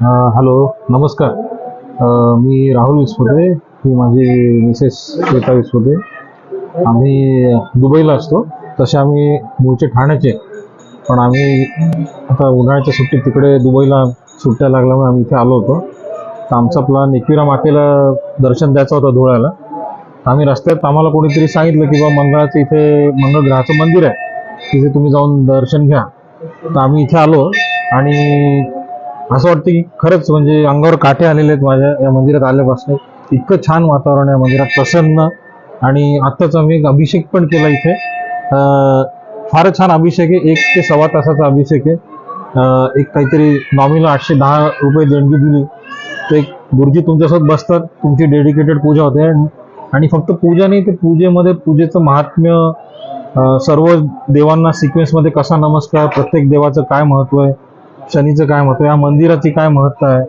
Hello नमस्कार. मी राहुल विस्फोटे ही माझी Mrs Shweta विस्फोटे. आम्ही दुबईला असतो. तसे आम्ही मूळचे ठाण्याचे. पण आम्ही आता उन्हाळ्याच्या सुट्टीत तिकडे दुबईला सुट्ट्या लागल्यामुळे आम्ही इथे आलो होतो. तर आमचा प्लॅन एकविरा मातेला दर्शन द्यायचा होता धुळ्याला. तर आम्ही रस्त्यात आम्हाला कोणीतरी सांगितलं की बा मंगळाचं इथे मंगळग्रहाचं मंदिर आहे. तिथे तुम्ही जाऊन दर्शन घ्या. तर आम्ही इथे आलो आणि असं वाटतं की खरंच म्हणजे अंगावर काटे आलेले आहेत माझ्या या मंदिरात आल्यापासून. इतकं छान वातावरण आहे मंदिरात प्रसन्न. आणि आत्ताच आम्ही एक अभिषेक पण केला इथे. फार फारच छान अभिषेक आहे. एक ते सव्वा तासाचा अभिषेक आहे. एक काहीतरी नॉमिनल आठशे दहा रुपये देणगी दिली. तर एक गुरुजी तुमच्यासोबत बसतात. तुमची डेडिकेटेड पूजा होते. आणि- फक्त पूजा नाही ते पूजेमध्ये पूजेचं महात्म्य सर्व देवांना सिक्वेन्समध्ये कसा नमस्कार प्रत्येक देवाचं काय महत्त्व आहे शनीचं काय महत्त्व आहे? या मंदिराची काय महत्त्व आहे?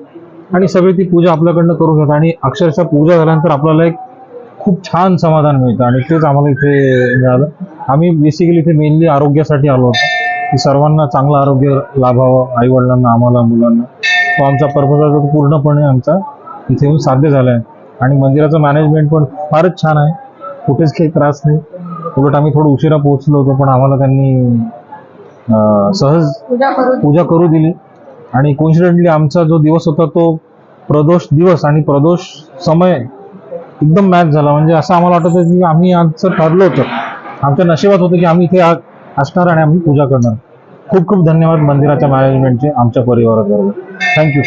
आणि सगळी ती पूजा आपल्याकडनं करून घेतात आणि अक्षरशः पूजा झाल्यानंतर आपल्याला एक खूप छान समाधान मिळतं. आणि तेच आम्हाला इथे मिळालं. आम्ही बेसिकली इथे मेनली आरोग्यासाठी आलो होतो. की सर्वांना चांगलं आरोग्य लाभावं आईवडिलांना आम्हाला मुलांना. तो आमचा पर्पज आहे. तो पूर्णपणे आमचा इथे येऊन साध्य झाला आहे आणि मंदिराचं मॅनेजमेंट पण फारच छान आहे. कुठेच काही त्रास नाही. उलट आम्ही थोडं उशिरा पोहोचलो होतो पण आम्हाला त्यांनी सहज पूजा करू दिली. आणि कोइन्सिडेंटली आमचा जो दिवस होता तो प्रदोष दिवस आणि प्रदोष समय एकदम मॅच झाला. म्हणजे असं आम्हाला वाटत होतं की आम्ही आजचं ठरलं होतं. आमच्या नशिबात होतं की आम्ही इथे आज असणार आणि आम्ही पूजा करणार. खूप खूप धन्यवाद मंदिराच्या मॅनेजमेंटचे आमच्या परिवाराबरोबर. थँक्यू